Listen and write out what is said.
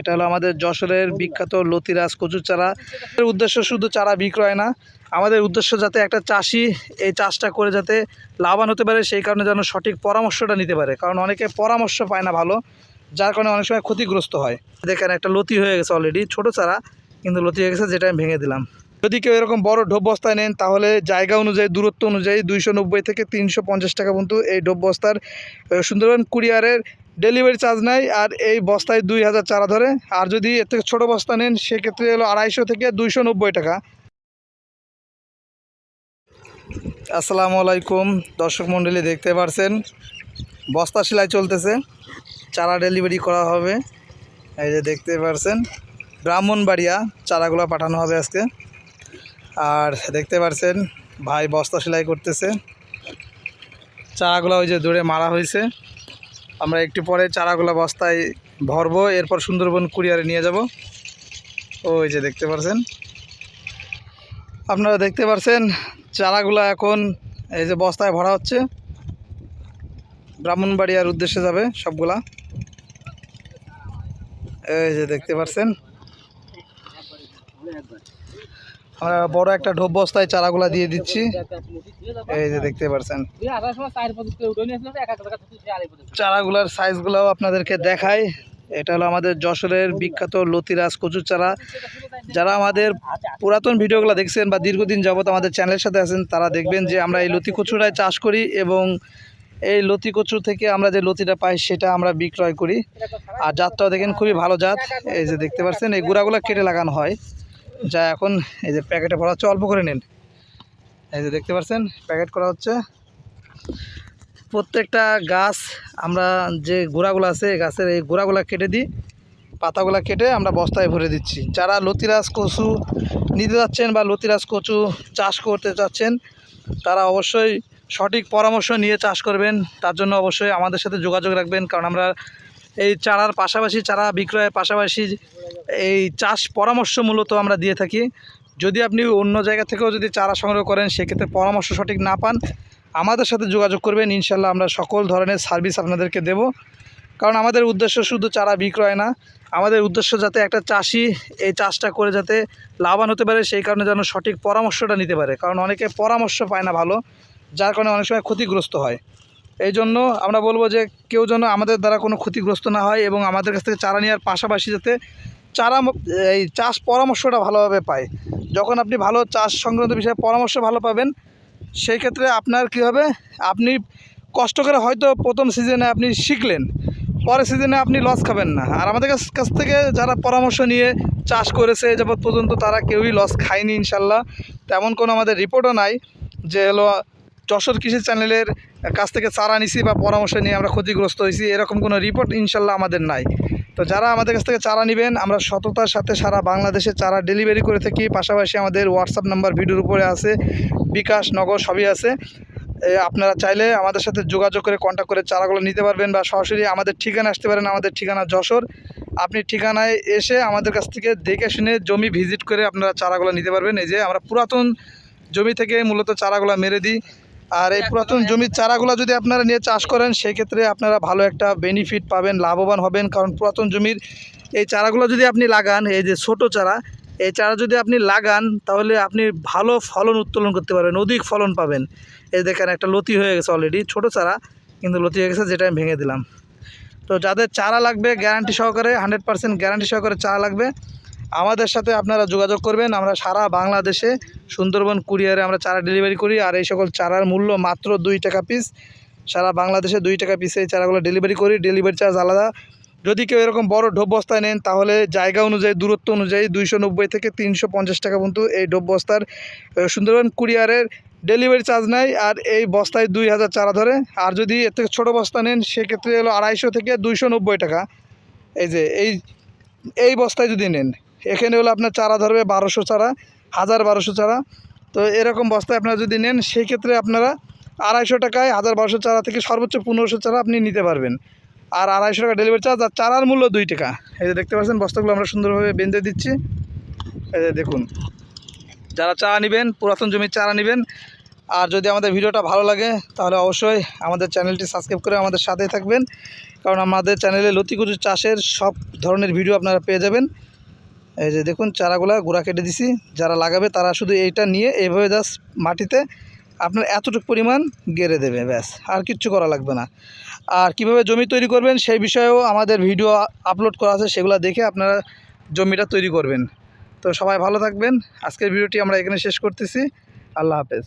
এটা হলো আমাদের যশোরের বিখ্যাত লতিরাজ কচুর চারা। এর উদ্দেশ্য শুধু চারা বিক্রয় না, আমাদের উদ্দেশ্য যাতে একটা চাষি এই চাষটা করে যাতে লাভবান হতে পারে, সেই কারণে যেন সঠিক পরামর্শটা নিতে পারে। কারণ অনেকে পরামর্শ পায় না ভালো, যার কারণে অনেক সময় ক্ষতিগ্রস্ত হয়। দেখেন, একটা লতি হয়ে গেছে অলরেডি ছোট চারা, কিন্তু লতি হয়ে গেছে যেটা আমি ভেঙে দিলাম। যদি কেউ এরকম বড় ঢোপ বস্তায় নেন, তাহলে জায়গা অনুযায়ী, দূরত্ব অনুযায়ী দুইশো নব্বই থেকে তিনশো পঞ্চাশ টাকা পর্যন্ত এই ঢোপ বস্তার সুন্দরবন কুরিয়ারের ডেলিভারি চার্জ নেয় আর এই বস্তায় দুই হাজার চারা ধরে। আর যদি এর থেকে ছোটো বস্তা নেন, সেক্ষেত্রে হলো আড়াইশো থেকে দুইশো নব্বই টাকা। আসসালামু আলাইকুম, দর্শক মণ্ডলী দেখতে পারছেন, বস্তা সেলাই চলতেছে, চারা ডেলিভারি করা হবে। এই যে দেখতে পারছেন, ব্রাহ্মণবাড়িয়া চারাগুলো পাঠানো হবে আজকে। আর দেখতে পারছেন, ভাই বস্তা সেলাই করতেছে। চারাগুলো ওই যে দূরে মারা হয়েছে। আমরা একটু পরে চারাগুলো বস্তায় ভরবো, এরপর সুন্দরবন কুরিয়ারে নিয়ে যাব। ওই যে দেখতে পারছেন। আপনারা দেখতে পারছেন, চারাগুলো এখন এই যে বস্তায় ভরা হচ্ছে। ব্রাহ্মণবাড়িয়ার উদ্দেশ্যে যাবে সবগুলা। এই যে দেখতে পারছেন। আমরা বড় একটা ঢোপ বস্তায় চারাগুলা দিয়ে দিচ্ছি। এই যে দেখতে পারছেন। চারাগুলার সাইজগুলোও আপনাদেরকে দেখাই। এটা হলো আমাদের যশোরের বিখ্যাত লতিরাজ কচুর চারা। যারা আমাদের পুরাতন ভিডিওগুলো দেখছেন বা দীর্ঘদিন যাবত আমাদের চ্যানেলের সাথে আছেন, তারা দেখবেন যে আমরা এই লতি কচুরায় চাষ করি এবং এই লতি কচু থেকে আমরা যে লতিটা পাই, সেটা আমরা বিক্রয় করি। আর জাতটাও দেখেন খুবই ভালো জাত। এই যে দেখতে পাচ্ছেন এই গুঁড়াগুলো কেটে লাগানো হয়। যা এখন এই যে প্যাকেটে ভরা হচ্ছে, অল্প করে নিন। এই যে দেখতে পাচ্ছেন, প্যাকেট করা হচ্ছে। প্রত্যেকটা গাছ আমরা যে গোড়াগুলো আছে গাছের এই গোড়াগুলো কেটে দিই, পাতাগুলো কেটে আমরা বস্তায় ভরে দিচ্ছি। যারা লতিরাজ কচু নিতে যাচ্ছেন বা লতিরাজ কচু চাষ করতে চাচ্ছেন তারা অবশ্যই সঠিক পরামর্শ নিয়ে চাষ করবেন। তার জন্য অবশ্যই আমাদের সাথে যোগাযোগ রাখবেন, কারণ আমরা এই চারার পাশাপাশি, চারা বিক্রয়ের পাশাপাশি এই চাষ পরামর্শ মূলত আমরা দিয়ে থাকি। যদি আপনি অন্য জায়গা থেকেও যদি চারা সংগ্রহ করেন, সেক্ষেত্রে পরামর্শ সঠিক না পান, আমাদের সাথে যোগাযোগ করবেন। ইনশাল্লাহ আমরা সকল ধরনের সার্ভিস আপনাদেরকে দেব। কারণ আমাদের উদ্দেশ্য শুধু চারা বিক্রয় না, আমাদের উদ্দেশ্য যাতে একটা চাষি এই চাষটা করে যাতে লাভবান হতে পারে, সেই কারণে যেন সঠিক পরামর্শটা নিতে পারে। কারণ অনেকে পরামর্শ পায় না ভালো, যার কারণে অনেক সময় ক্ষতিগ্রস্ত হয়। এই জন্য আমরা বলব যে কেউ যেন আমাদের দ্বারা কোনো ক্ষতিগ্রস্ত না হয় এবং আমাদের কাছ থেকে চারা নেওয়ার পাশাপাশি যাতে চারা এই চাষ পরামর্শটা ভালোভাবে পায়। যখন আপনি ভালো চাষ সংক্রান্ত বিষয়ে পরামর্শ ভালো পাবেন, সেই ক্ষেত্রে আপনার কী হবে? আপনি কষ্ট করে হয়তো প্রথম সিজনে আপনি শিখলেন, পরের সিজনে আপনি লস খাবেন না। আর আমাদের কাছ থেকে যারা পরামর্শ নিয়ে চাষ করেছে যাবৎ পর্যন্ত তারা কেউই লস খায়নি ইনশাল্লাহ। তেমন কোনো আমাদের রিপোর্টও নাই যে হলো যশোর কৃষি চ্যানেলের কাছ থেকে চারা নিছি বা পরামর্শ নিয়ে আমরা ক্ষতিগ্রস্ত হয়েছি, এরকম কোনো রিপোর্ট ইনশাল্লাহ আমাদের নাই। তো যারা আমাদের কাছ থেকে চারা নেবেন, আমরা সততার সাথে সারা বাংলাদেশে চারা ডেলিভারি করে থাকি। পাশাপাশি আমাদের হোয়াটসঅ্যাপ নাম্বার ভিডিওর উপরে আছে, বিকাশ নগর সবই আছে। আপনারা চাইলে আমাদের সাথে যোগাযোগ করে কন্ট্যাক্ট করে চারাগুলো নিতে পারবেন বা সরাসরি আমাদের ঠিকানা আসতে পারেন, আমাদের ঠিকানা যশোর। আপনি ঠিকানায় এসে আমাদের কাছ থেকে দেখে শুনে জমি ভিজিট করে আপনারা চারাগুলো নিতে পারবেন। এই যে আমরা পুরাতন জমি থেকে মূলত চারাগুলো মেরে দিই। আর এই পুরাতন জমির চারাগুলো যদি আপনারা নিয়ে চাষ করেন সেই ক্ষেত্রে আপনারা ভালো একটা বেনিফিট পাবেন লাভবান হবেন। কারণ পুরাতন জমির এই চারাগুলো যদি আপনি লাগান এই যে ছোট চারা এই চারা যদি আপনি লাগান তাহলে আপনি ভালো ফলন উত্তোলন করতে পারবেন অধিক ফলন পাবেন। এই দেখেন একটা লতি হয়ে গেছে অলরেডি ছোট চারা কিন্তু লতি হয়ে গেছে যেটা আমি ভেঙে দিলাম। তো যাদের চারা লাগবে গ্যারান্টি সহকারে হান্ড্রেড পার্সেন্ট গ্যারান্টি সহকারে চারা লাগবে। আমাদের সাথে আপনারা যোগাযোগ করবেন। আমরা সারা বাংলাদেশে সুন্দরবন কুরিয়ারে আমরা চারা ডেলিভারি করি আর এই সকল চারার মূল্য মাত্র দুই টাকা পিস সারা বাংলাদেশে দুই টাকা পিসে এই চারাগুলো ডেলিভারি করি। ডেলিভারি চার্জ আলাদা। যদি কেউ এরকম বড় ঢোপ বস্তায় নেন, তাহলে জায়গা অনুযায়ী, দূরত্ব অনুযায়ী দুইশো নব্বই থেকে তিনশো পঞ্চাশ টাকা পর্যন্ত এই ঢোপ বস্তার সুন্দরবন কুরিয়ারের ডেলিভারি চার্জ নেয় আর এই বস্তায় দুই হাজার চারা ধরে। আর যদি এর থেকে ছোটো বস্তা নেন, সেক্ষেত্রে হলো আড়াইশো থেকে দুইশো নব্বই টাকা। এই যে, এই এই বস্তায় যদি নেন। এখানে হলো আপনার চারা ধরবে বারোশো চারা, হাজার বারোশো চারা। তো এরকম বস্তায় আপনারা যদি নেন সেই ক্ষেত্রে আপনারা আড়াইশো টাকায় হাজার বারোশো চারা থেকে সর্বোচ্চ পনেরোশো চারা আপনি নিতে পারবেন। আর আড়াইশো টাকা ডেলিভারি চার্জ আর চারার মূল্য দুই টাকা। এই যে দেখতে পাচ্ছেন, বস্তাগুলো আমরা সুন্দরভাবে বেঁধে দিচ্ছি। এই যে দেখুন, যারা চারা নেবেন, পুরাতন জমির চারা নেবেন, আর যদি আমাদের ভিডিওটা ভালো লাগে, তাহলে অবশ্যই আমাদের চ্যানেলটি সাবস্ক্রাইব করে আমাদের সাথেই থাকবেন। কারণ আমাদের চ্যানেলে লতি কচু চাষের সব ধরনের ভিডিও আপনারা পেয়ে যাবেন। এই যে দেখুন চারাগুলা গোড়া কেটে দিছি। যারা লাগাবে তারা শুধু এইটা নিয়ে এইভাবে জাস্ট মাটিতে আপনার এতটুকু পরিমাণ গেড়ে দেবে, ব্যাস। আর কিচ্ছু করা লাগবে না। আর কীভাবে জমি তৈরি করবেন সেই বিষয়েও আমাদের ভিডিও আপলোড করা আছে, সেগুলো দেখে আপনারা জমিটা তৈরি করবেন। তো সবাই ভালো থাকবেন। আজকের ভিডিওটি আমরা এখানে শেষ করতেছি। আল্লাহ হাফেজ।